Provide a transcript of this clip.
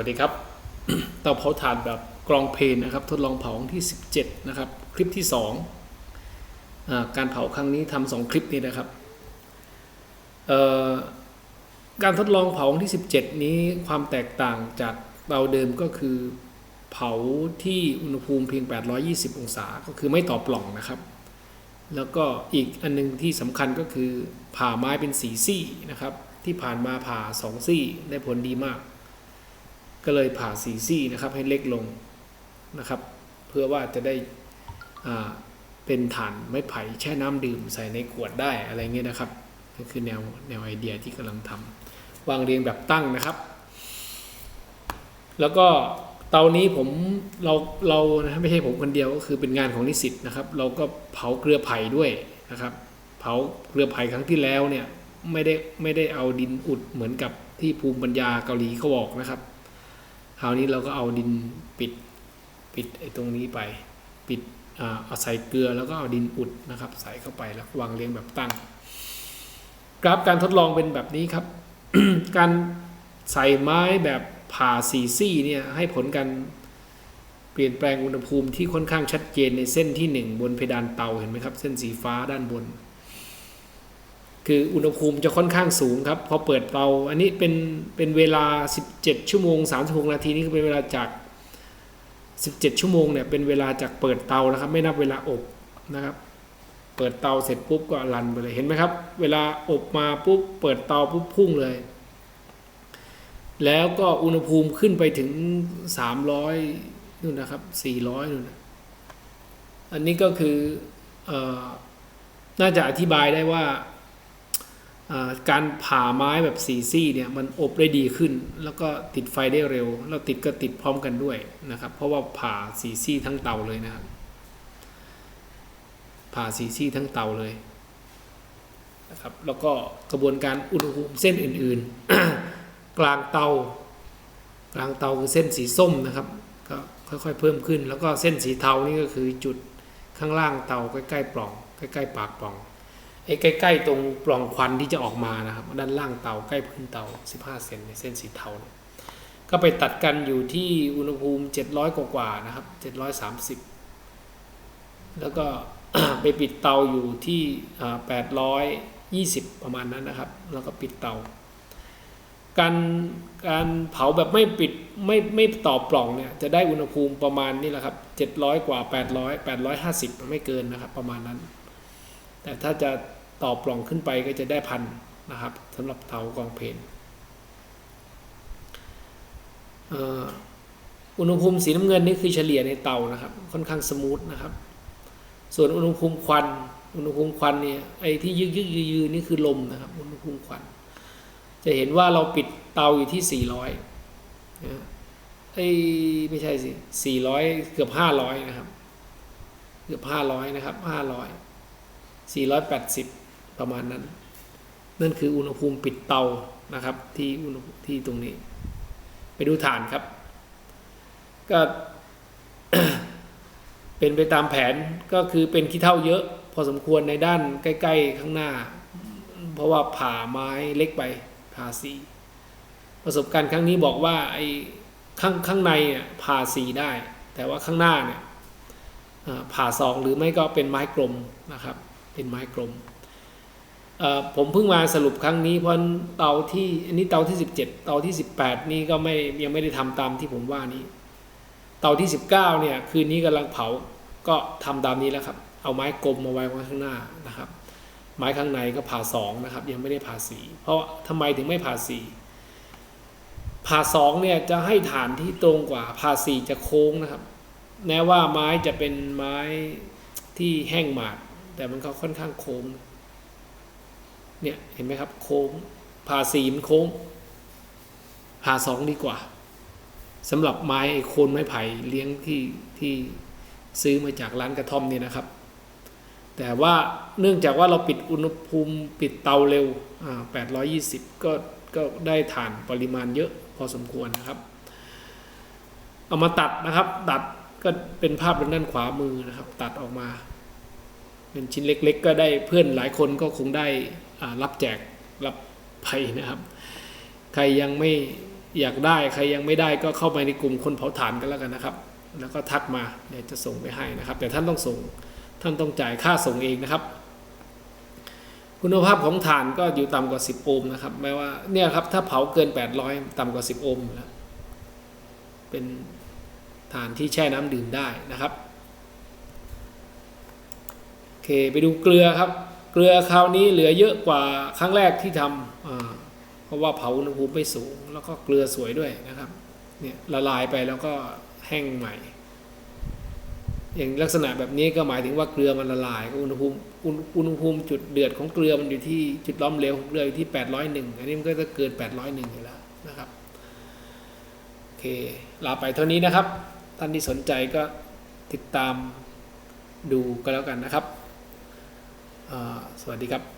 วัสดีครับ เตาเผาถ่านแบบกรองเพลนนะครับ ทดลองเผาที่ 17 นะครับ คลิปที่2อการเผาครั้งนี้ทำสองคลิปนี้นะครับ การทดลองเผาที่ 17 นี้ความแตกต่างจากเตาเดิมก็คือเผาที่อุณหภูมิเพียง 820 องศา ก็คือไม่ต่อปล่องนะครับ แล้วก็อีกอันนึงที่สำคัญก็คือผ่าไม้เป็นสีซี่นะครับ ที่ผ่านมาผ่าสองซี่ได้ผลดีมาก ก็เลยผ่าสีซี่นะครับให้เล็กลงนะครับ เพื่อว่าจะได้เป็นฐานไม้ไผ่แช่น้ำดื่มใส่ในขวดได้อะไรเงี้ยนะครับก็คือแนวแนวไอเดียที่กำลังทำวางเรียงแบบตั้งนะครับ แล้วก็เตานี้ผมเราเรานะไม่ใช่ผมคนเดียวก็คือเป็นงานของนิสิตนะครับ เราก็เผาเกลือไผ่ด้วยนะครับ เผาเกลือไผ่ครั้งที่แล้วเนี่ยไม่ได้ไม่ได้เอาดินอุดเหมือนกับที่ภูมิปัญญาเกาหลีเขาบอกนะครับ คราวนี้เราก็เอาดินปิดปิดไอ้ตรงนี้ไป ปิดอ่าเอาใส่เกลือแล้วก็เอาดินอุดนะครับ ใส่เข้าไปแล้ววางเรียงแบบตั้ง กราฟการทดลองเป็นแบบนี้ครับ การใส่ไม้แบบผ่าสีซี่เนี่ยให้ผลการเปลี่ยนแปลงอุณหภูมิที่ค่อนข้างชัดเจนในเส้นที่หนึ่งบนเพดานเตาเห็นไหมครับ เส้นสีฟ้าด้านบน คืออุณหภูมิจะค่อนข้างสูงครับ พอเปิดเตาอันนี้เป็นเป็นเวลา 17 ชั่วโมง36นาทีนี่คือเป็นเวลาจาก 17 ชั่วโมงเนี่ยเป็นเวลาจากเปิดเตานะครับ ไม่นับเวลาอบนะครับ เปิดเตาเสร็จปุ๊บก็รันไปเลยเห็นไหมครับ เวลาอบมาปุ๊บเปิดเตาปุ๊บพุ่งเลย แล้วก็อุณหภูมิขึ้นไปถึง 300นู่นนะครับ 400นู่นนะอันนี้ก็คือออน่าจะอธิบายได้ว่า การผ่าไม้แบบสีซี่เนี่ยมันอบได้ดีขึ้น แล้วก็ติดไฟได้เร็ว แล้วติดก็ติดพร้อมกันด้วยนะครับ เพราะว่าผ่าสีซี่ทั้งเตาเลยนะครับผ่าสีซี่ทั้งเตาเลยนะครับแล้วก็กระบวนการอุณหภูมิเส้นอื่นๆ กลางเตา กลางเตาคือเส้นสีส้มนะครับก็ค่อยๆเพิ่มขึ้น แล้วก็เส้นสีเทานี่ก็คือจุดข้างล่างเตาใกล้ๆปล่อง ใกล้ๆปากปล่อง ไอ้ใกล้ ๆ ตรงปล่องควันที่จะออกมานะครับ ด้านล่างเตาใกล้พื้นเตา 15 เซนในเส้นสีเทาเนี่ยก็ไปตัดกันอยู่ที่อุณหภูมิ 700 กว่าๆนะครับ 730 แล้วก็ไปปิดเตาอยู่ที่อ่า820 ประมาณนั้นนะครับ แล้วก็ปิดเตา การการเผาแบบไม่ปิดไม่ไม่ต่อปล่องเนี่ยจะได้อุณหภูมิประมาณนี่แหละครับ 700 กว่า 800 850 ไม่เกินนะครับ ประมาณนั้น แต่ถ้าจะ ต่อปล่องขึ้นไปก็จะได้พันนะครับสำหรับเตากองเพนอุณหภูมิสีน้ำเงินนี่คือเฉลี่ยในเตานะครับ ค่อนข้างสมูทนะครับ ส่วนอุณหภูมิควัน อุณหภูมิควันเนี่ยไอ้ที่ยึกยึกยืยืนี่คือลมนะครับ อุณหภูมิควัน จะเห็นว่าเราปิดเตาอยู่ที่ 400นะไอ้ไม่ใช่สิ400 เกือบ 500 นะครับ เกือบ 500 นะครับ 500 480 ประมาณนั้น นั่นคืออุณหภูมิปิดเตานะครับ ที่อุณหภูมิที่ตรงนี้ ไปดูฐานครับ ก็เป็นไปตามแผนก็คือเป็นขี้เท่าเยอะ พอสมควรในด้านใกล้ ๆ ข้างหน้า เพราะว่าผ่าไม้เล็กไปผ่าสีประสบการณ์ครั้งนี้บอกว่าไอ้ข้างข้างในอะผ่าสีได้ แต่ว่าข้างหน้าเนี่ยผ่าสองหรือไม่ก็เป็นไม้กลมนะครับ เป็นไม้กลม ผมเพิ่งมาสรุปครั้งนี้เพราะเตาที่อันนี้เตาที่ 17 เตาที่ 18 นี่ก็ไม่ยังไม่ได้ทำตามที่ผมว่านี้ เตาที่ 19 เนี่ยคืนนี้กำลังเผาก็ทำตามนี้แล้วครับ เอาไม้กลมมาไว้ข้างหน้านะครับ ไม้ข้างในก็ผ่าสองนะครับ ยังไม่ได้ผ่าสีเพราะทำไมถึงไม่ผ่าสีผ่าสองเนี่ยจะให้ฐานที่ตรงกว่าผ่าสีจะโค้งนะครับแม้ว่าไม้จะเป็นไม้ที่แห้งหมาดแต่มันก็ค่อนข้างโค้ง เนี่ยเห็นไหมครับ โค้งผ่าสีมันโค้งผ่าสองดีกว่าสำหรับไม้ไอ้โคนไม้ไผ่เลี้ยงที่ที่ซื้อมาจากร้านกระท่อมเนี่ยนะครับ แต่ว่าเนื่องจากว่าเราปิดอุณหภูมิปิดเตาเร็วอ่า820 ก็ก็ได้ฐานปริมาณเยอะพอสมควรนะครับ เอามาตัดนะครับ ตัดก็เป็นภาพทางด้านขวามือนะครับ ตัดออกมา เป็นชิ้นเล็ก ๆ ก็ได้เพื่อนหลายคนก็คงได้รับแจกรับไปนะครับ ใครยังไม่อยากได้ใครยังไม่ได้ก็เข้าไปในกลุ่มคนเผาถ่านกันแล้วกันนะครับ แล้วก็ทักมาเดี๋ยวจะส่งไปให้นะครับ แต่ท่านต้องส่งท่านต้องจ่ายค่าส่งเองนะครับ คุณภาพของถ่านก็อยู่ต่ำกว่า 10 โอห์มนะครับแม้ว่าเนี่ยครับถ้าเผาเกิน 800 ต่ำกว่า 10 โอห์มแล้วเป็นถ่านที่แช่น้ำดื่มได้นะครับ เคไปดูเกลือครับ เกลือคราวนี้เหลือเยอะกว่าครั้งแรกที่ทำเพราะว่าเผาอุณหภูมิไม่สูง แล้วก็เกลือสวยด้วยนะครับเนี่ยละลายไปแล้วก็แห้งใหม่ อย่างลักษณะแบบนี้ก็หมายถึงว่าเกลือมันละลายอุณหภูมิอุณหภูมิจุดเดือดของเกลือมันอยู่ที่จุดล้อมเหลวของเกลืออยู่ที่ 801 อันนี้มันก็จะเกิน 801 อยู่แล้วนะครับโอเคลาไปเท่านี้นะครับ ท่านที่สนใจก็ติดตามดูก็แล้วกันนะครับ สวัสดีครับ